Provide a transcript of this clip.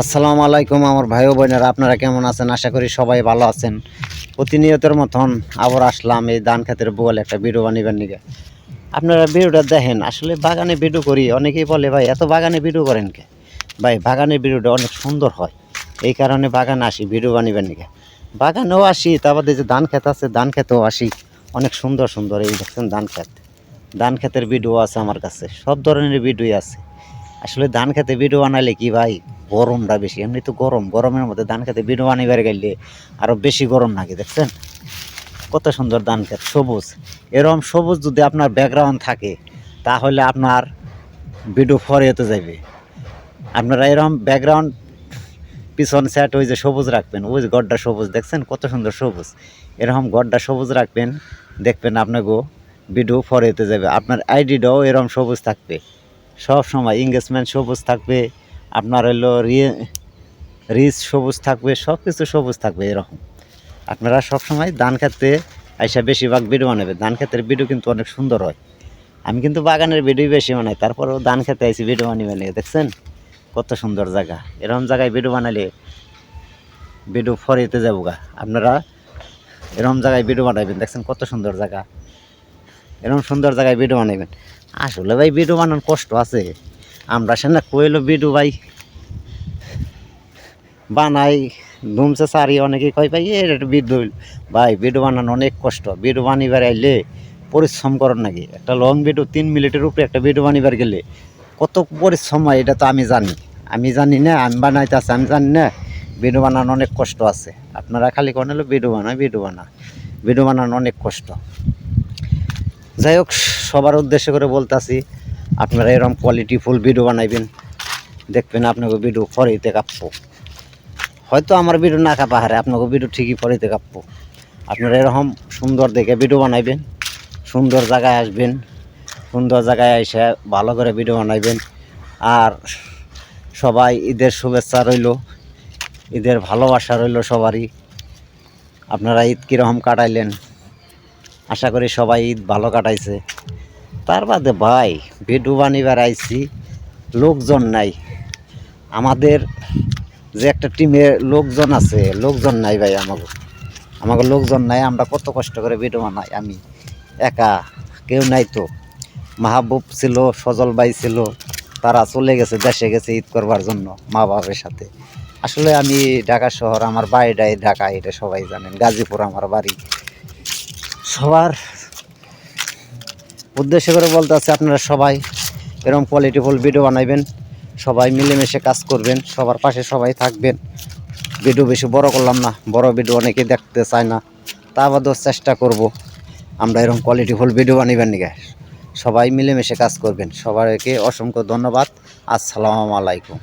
আসসালামু আলাইকুম আমার ভাই ও বোনেরা, আপনারা কেমন আছেন? আশা করি সবাই ভালো আছেন। প্রতিনিয়তের মতন আবার আসলাম এই ধান খেতের বল একটা ভিডিও বানিবার নিগে। আপনারা ভিডিওটা দেখেন, আসলে বাগানে ভিডিও করি, অনেকেই বলে, ভাই, এত বাগানে ভিডিও করেন কে? ভাই বাগানের ভিডিওটা অনেক সুন্দর হয়। এই কারণে বাগানে আসি, ভিডিও বানিবার নিগে। বাগানেও আসি তারপরে যে ধান খেত আছে, ধান খেতেও আসি। অনেক সুন্দর সুন্দর, এই দেখছেন ধান খেত। ধান খেতের ভিডিও আছে আমার কাছে, সব ধরনের ভিডিওই আছে। আসলে ধান খেতে ভিডিও বানাইলে কি ভাই? গরমটা বেশি। এমনি তো গরম। গরমের মধ্যে ধান খেতে ভিডিও বানাইবার গেলে আরও বেশি গরম লাগে, দেখছেন? কত সুন্দর ধান খেত, সবুজ। এরকম সবুজ যদি আপনার ব্যাকগ্রাউন্ড থাকে, তাহলে আপনার ভিডিও ফরিয়েতে যাবে আপনারা এরকম ব্যাকগ্রাউন্ড পিছন সেট ওই যে সবুজ রাখবেন, ওই যে গড্ডা সবুজ, দেখছেন? কত সুন্দর সবুজ। এরকম গড্ডা সবুজ রাখবেন, দেখবেন আপনাকে ভিডিও ফরিয়েতে যাবে আপনার আইডিটাও এরকম সবুজ থাকবে। সব সময় ইংগেজমেন্ট সবুজ থাকবে, আপনার হলো রিচ সবুজ থাকবে সব কিছু সবুজ থাকবে এরকম। আপনারা সব সময় ধান খেতে আইসা বেশিরভাগ ভিডিও বানাবে। ধান ক্ষেতের ভিডিও কিন্তু অনেক সুন্দর হয়। আমি কিন্তু বাগানের ভিডিও বেশি বানাই, তারপরেও ধান খেতে আইসি ভিডিও বানিয়ে বানিয়ে দেখছেন? কত সুন্দর জায়গা। এরকম জায়গায় ভিডিও বানালে ভিডিও ফরিতে যাব গা আপনারা এরকম জায়গায় ভিডিও বানাবেন দেখছেন কত সুন্দর জায়গা। এরকম সুন্দর জায়গায় ভিডিও বানাবেন আসলে ভাই ভিডিও বানানোর কষ্ট আছে। আমরা সে না কইলো ভিডিও ভাই, বানাই। ধুমছে সারি অনেকে কয়, ভাই, এর ভিডিও ভাই ভিডিও বানানো অনেক কষ্ট। ভিডিও বানিবার আইলে পরিশ্রম করার নাকি। একটা লং ভিডিও তিন মিনিটের উপরে একটা ভিডিও বানিবার গেলে কত পরিশ্রম হয়, এটা তো আমি জানি। আমি জানি না, আমি বানাইতেছি, আমি জানি না। ভিডিও বানানো অনেক কষ্ট আছে। আপনারা খালি কোন, হলো বানায় ভিডিও বানা ভিডিও বানানো অনেক কষ্ট। যাই হোক, সবার উদ্দেশ্য করে বলতাছি, আপনারা এরকম কোয়ালিটি ফুল ভিডিও বানাইবেন। দেখবেন আপনাকে ভিডিও ফরিতে কাঁপবো। হয়তো আমার ভিডিও না কাঁপা হারে, আপনাকে ভিডিও ঠিকই ফরিতে কাঁপবো। আপনারা এরকম সুন্দর দেখে ভিডিও বানাইবেন, সুন্দর জায়গায় আসবেন, সুন্দর জায়গায় এসে ভালো করে ভিডিও বানাইবেন। আর সবাই ঈদের শুভেচ্ছা রইল, ঈদের ভালোবাসা রইল সবারই। আপনারা ঈদ কীরকম কাটাইলেন? আশা করি সবাই ঈদ ভালো কাটাইছে। তার বাদে ভাই ভিডিও বানিবার আইছি লোকজন নাই। আমাদের যে একটা টিমে লোকজন আছে, লোকজন নাই ভাই আমাকে আমাকে লোকজন নাই, আমরা কত কষ্ট করে ভিডিও বানাই, আমি একা, কেউ নাই তো। মাহবুব ছিল, সজল ভাই ছিল, তারা চলে গেছে, দেশে গেছে ঈদ করবার জন্য মা বাবার সাথে। আসলে আমি ঢাকা শহর, আমার বাড়িটাই ঢাকা, এটা সবাই জানেন। গাজীপুর আমার বাড়ি। সবার উদ্দেশ্য করে বলতে আছে আপনারা সবাই এরকম কোয়ালিটিফুল ভিডিও বানাইবেন, সবাই মিলেমিশে কাজ করবেন, সবার পাশে সবাই থাকবেন। ভিডিও বেশি বড় করলাম না, বড় ভিডিও অনেকেই দেখতে চায় না। তা বাদেও চেষ্টা করব, আমরা এরকম কোয়ালিটিফুল ভিডিও বানিবেন নিগে সবাই মিলেমিশে কাজ করবেন, সবাইকে অসংখ্য ধন্যবাদ। আসসালামু আলাইকুম।